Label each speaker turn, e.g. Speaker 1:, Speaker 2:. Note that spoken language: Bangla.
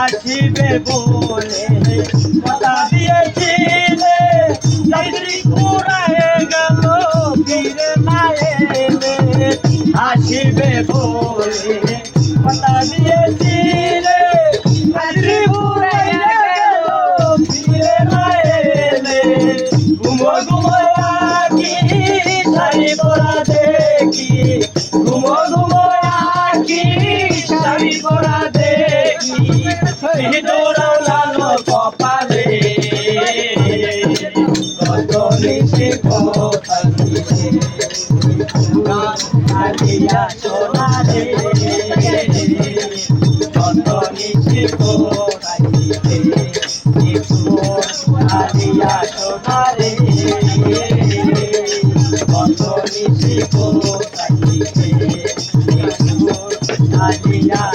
Speaker 1: আসিবে বলে কথা দিয়েছিলে চাকরি পুরায় গেল ফিরে না এলে আসিবে বলে কথা দিয়েছিলে শাড়ি পরা দেখি। ঘুমো ঘুমো আকি শাড়ি পরা দেখি। দৌড়াও লালো কপালে। কত কোথাছিতে Hallelujah.